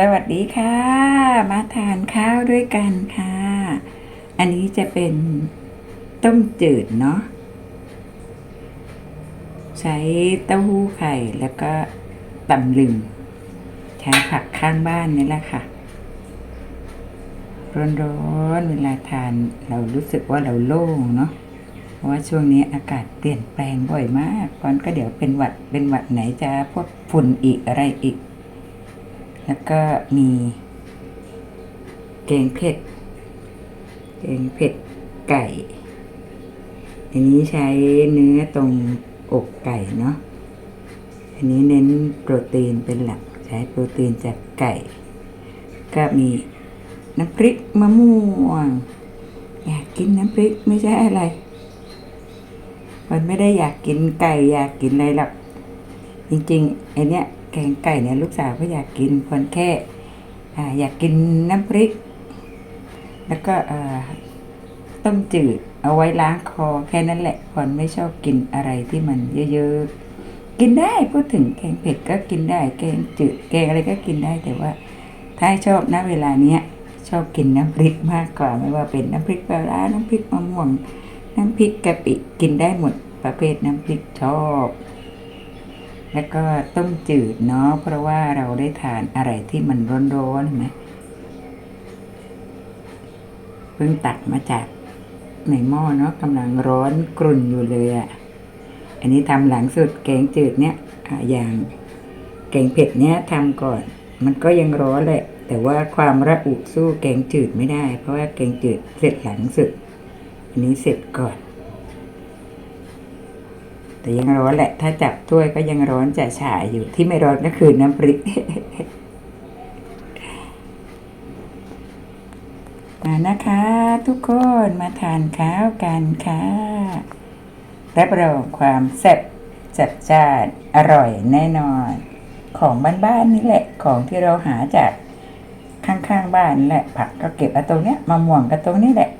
สวัสดีค่ะ มาทานข้าวด้วยกันค่ะ อันนี้จะเป็นต้มจืดเนาะใช้เต้าหู้ไข่แล้วก็ตำลึง ใช้ผักข้างบ้านนี่แหละค่ะ ร้อนๆเวลาทานเรารู้สึกว่าเราโล่งเนาะเพราะว่าช่วงนี้อากาศเปลี่ยนแปลงบ่อยมากก่อนก็เดี๋ยวเป็นหวัดเป็นหวัดไหนจะพวกฝุ่นอีกอะไรอีก แล้วก็มีแกงเผ็ดแกงเผ็ดไก่ อันนี้ใช้เนื้อตรงอกไก่เนาะ อันนี้เน้นโปรตีนเป็นหลัก ใช้โปรตีนจากไก่ ก็มีน้ำพริกมะม่วง อยากกินน้ำพริกไม่ใช่อะไร มันไม่ได้อยากกินไก่อยากกินอะไรหรอก จริงๆไอเนี้ย กงไก่เนี่ยลูกสาวก็อยากกินคนแค่อยากกินน้ำพริก แล้วก็ต้มจืดเอาไว้ล้างคอแค่นั้นแหละคนไม่ชอบกินอะไรที่มันเยอะๆ กินได้พูดถึงแกงเผ็ดก็กินได้แกงจืดแกงอะไรก็กินได้แต่ว่า ถ้าชอบนะเวลาเนี้ยชอบกินน้ำพริกมากกว่าไม่ว่าเป็นน้ำพริกปลาร้าน้ำพริกมะม่วง น้ำพริกกะปิกินได้หมดประเภทน้ำพริกชอบ แล้วก็ต้มจืดเนาะเพราะว่าเราได้ทานอะไรที่มันร้อนๆเห็นไหมเพิ่งตักมาจากในหม้อเนาะกำลังร้อนกรุ่นอยู่เลยอะ่ะ อันนี้ทำหลังสุดแกงจืดเนี่ยอะอย่างแกงเผ็ดเนี่ยทำก่อน มันก็ยังร้อนแหละ แต่ว่าความระอุสู้แกงจืดไม่ได้ เพราะว่าแกงจืดเสร็จหลังสุด อันนี้เสร็จก่อน แต่ยังร้อนแหละ ถ้าจับถ้วยก็ยังร้อนจะฉ่ายอยู่ที่ไม่ร้อนก็คือน้ำพริกมานะคะ ทุกคนมาทานข้าวกันค่ะรับรองความแซ่บจัดจ้านอร่อยแน่นอน ของบ้านๆนี่แหละของที่เราหาจากข้างๆบ้านแหละผักก็เก็บเอาตรงเนี้ยมะม่วงก็ตรงนี้แหละ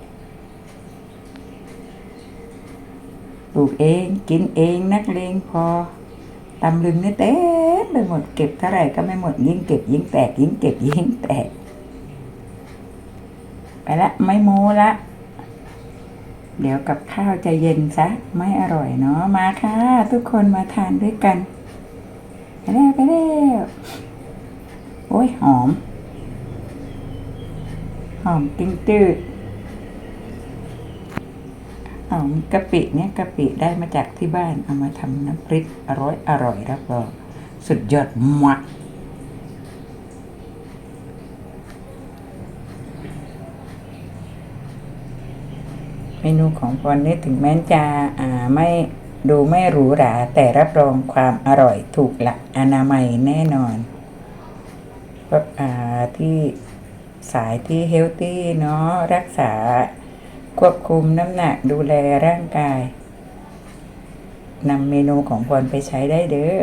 ลูกเองกินเองนักเลงพอตำลึงนี่เต็มไปหมดเก็บเท่าไหร่ก็ไม่หมดยิ่งเก็บยิ่งแตกยิ่งเก็บยิ่งแตก ไปละไม่โม้ละ เดี๋ยวกับข้าวจะเย็นซะ ไม่อร่อยเนาะมาค่ะ ทุกคนมาทานด้วยกัน ไปแล้วไปแล้วโอ้ยหอม หอมกิ้งจืด เอากะปิเนี่ยกะปิได้มาจากที่บ้านเอามาทำน้ำพริกอร่อยอร่อยรับรองสุดยอดมักเมนูของพรนี่ถึงแม้จะอ่าไม่ดูไม่หรูหราแต่รับรองความอร่อยถูกหลักอนามัยแน่นอนพวกอ่าที่สายที่เฮลตี้เนาะรักษา ควบคุมน้ำหนักดูแลร่างกายนำเมนูของพรไปใช้ได้เด้อ